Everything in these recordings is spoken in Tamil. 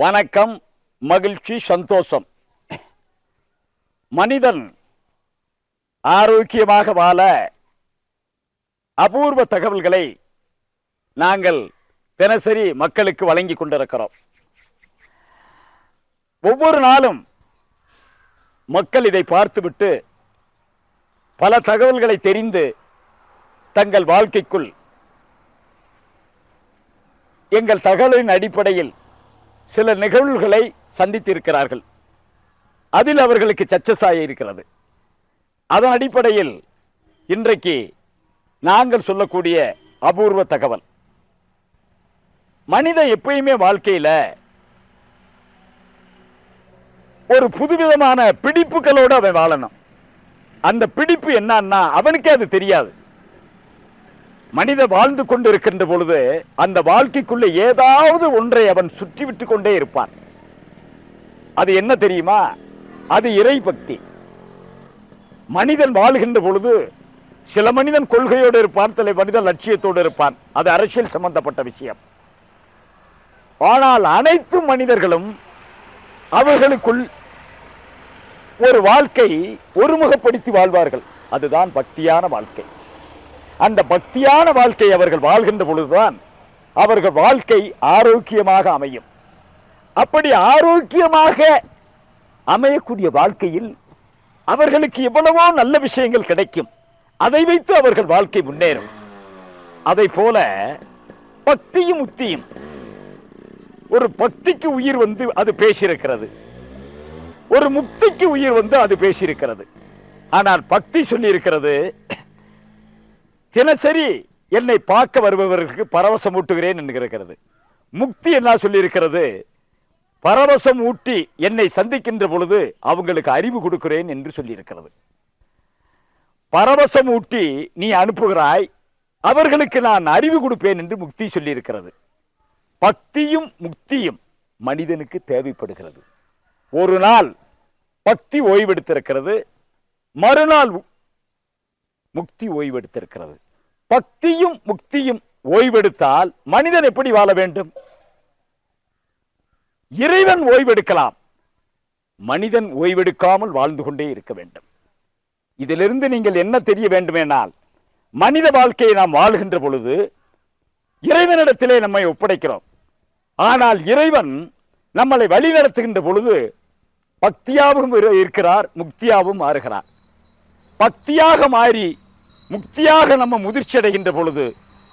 வணக்கம் மகிழ்ச்சி சந்தோஷம். மனிதன் ஆரோக்கியமாக வாழ அபூர்வ தகவல்களை நாங்கள் தினசரி மக்களுக்கு வழங்கி கொண்டிருக்கிறோம். ஒவ்வொரு நாளும் மக்கள் இதை பார்த்துவிட்டு பல தகவல்களை தெரிந்து தங்கள் வாழ்க்கைக்குள் எங்கள் தகவலின் அடிப்படையில் சில நிகழ்வுகளை சந்தித்திருக்கிறார்கள். அதில் அவர்களுக்கு சச்சசாய இருக்கிறது. அதன் அடிப்படையில் இன்றைக்கு நாங்கள் சொல்லக்கூடிய அபூர்வ தகவல். மனிதன் எப்பயுமே வாழ்க்கையில ஒரு புதுவிதமான பிடிப்புகளோடு அவன் வாழணும். அந்த பிடிப்பு என்னன்னா அவனுக்கே அது தெரியாது. மனித வாழ்ந்து கொண்டு இருக்கின்ற பொழுது அந்த வாழ்க்கைக்குள்ள ஏதாவது ஒன்றை அவன் சுற்றி விட்டு கொண்டே இருப்பான். அது என்ன தெரியுமா? அது இறை பக்தி மனிதன் வாழ்கின்ற பொழுது சில மனிதன் கொள்கையோடு இருப்பான் சில மனிதன் லட்சியத்தோடு இருப்பான். அது அரசியல் சம்பந்தப்பட்ட விஷயம். ஆனால் அனைத்து மனிதர்களும் அவர்களுக்குள் ஒரு வாழ்க்கை ஒருமுகப்படுத்தி வாழ்வார்கள். அதுதான் பக்தியான வாழ்க்கை. அந்த பக்தியான வாழ்க்கை அவர்கள் வாழ்கின்ற பொழுதுதான் அவர்கள் வாழ்க்கை ஆரோக்கியமாக அமையும். அப்படி ஆரோக்கியமாக அமையக்கூடிய வாழ்க்கையில் அவர்களுக்கு எவ்வளவோ நல்ல விஷயங்கள் கிடைக்கும். அதை வைத்து அவர்கள் வாழ்க்கை முன்னேறும். அதை போல பக்தியும் உத்தியும். ஒரு பக்திக்கு உயிர் வந்து அது பேசியிருக்கிறது. ஒரு முக்திக்கு உயிர் வந்து அது பேசியிருக்கிறது. ஆனால் பக்தி சொல்லியிருக்கிறது தினசரி என்னை பார்க்க வருபவர்களுக்கு பரவசம் ஊட்டுகிறேன் என்கிறது முக்தி என்ன சொல்லியிருக்கிறது? பரவசம் ஊட்டி என்னை சந்திக்கின்ற பொழுது அவங்களுக்கு அறிவு கொடுக்கிறேன் என்று சொல்லியிருக்கிறது. பரவசம் ஊட்டி நீ அனுப்புகிறாய் அவர்களுக்கு நான் அறிவு கொடுப்பேன் என்று முக்தி சொல்லியிருக்கிறது. பக்தியும் முக்தியும் மனிதனுக்கு தேவைப்படுகிறது. ஒரு நாள் பக்தி ஓய்வெடுத்திருக்கிறது. மறுநாள் முக்தி ஓய்வெடுத்திருக்கிறது. பக்தியும் முக்தியும் ஓய்வெடுத்தால் மனிதன் எப்படி வாழ வேண்டும்? இறைவன் ஓய்வெடுக்கலாம். மனிதன் ஓய்வெடுக்காமல் வாழ்ந்து கொண்டே இருக்க வேண்டும். இதிலிருந்து நீங்கள் என்ன தெரிய வேண்டுமென்றால் மனித வாழ்க்கையை நாம் வாழ்கின்ற பொழுது இறைவனிடத்திலே நம்மை ஒப்படைக்கிறோம். ஆனால் இறைவன் நம்மளை வழிநடத்துகின்ற பொழுது பக்தியாகவும் இருக்கிறார் முக்தியாகவும் மாறுகிறார். பக்தியாக மாறி முக்தியாக நம்ம முதிர்ச்சி அடைகின்ற பொழுது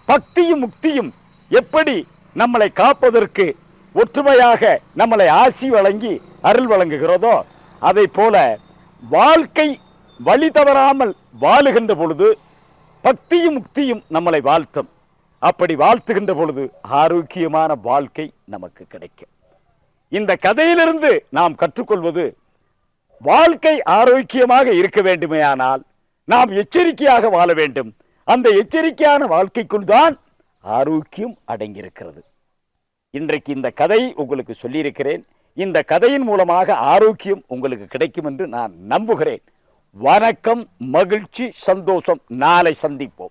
பக்தியும் முக்தியும் எப்படி நம்மளை காப்பதற்கு ஒற்றுமையாக நம்மளை ஆசி வழங்கி அருள் வழங்குகிறதோ அதை போல வாழ்க்கை வழி தவறாமல் வாழுகின்ற பொழுது பக்தியும் முக்தியும் நம்மளை வாழ்த்தும். அப்படி வாழ்த்துகின்ற பொழுது ஆரோக்கியமான வாழ்க்கை நமக்கு கிடைக்கும். இந்த கதையிலிருந்து நாம் கற்றுக்கொள்வது வாழ்க்கை ஆரோக்கியமாக இருக்க வேண்டுமேயானால் நாம் எச்சரிக்கையாக வாழ வேண்டும். அந்த எச்சரிக்கையான வாழ்க்கைக்குள் தான் ஆரோக்கியம் அடங்கியிருக்கிறது. இன்றைக்கு இந்த கதை உங்களுக்கு சொல்லியிருக்கிறேன். இந்த கதையின் மூலமாக ஆரோக்கியம் உங்களுக்கு கிடைக்கும் என்று நான் நம்புகிறேன். வணக்கம் மகிழ்ச்சி சந்தோஷம். நாளை சந்திப்போம்.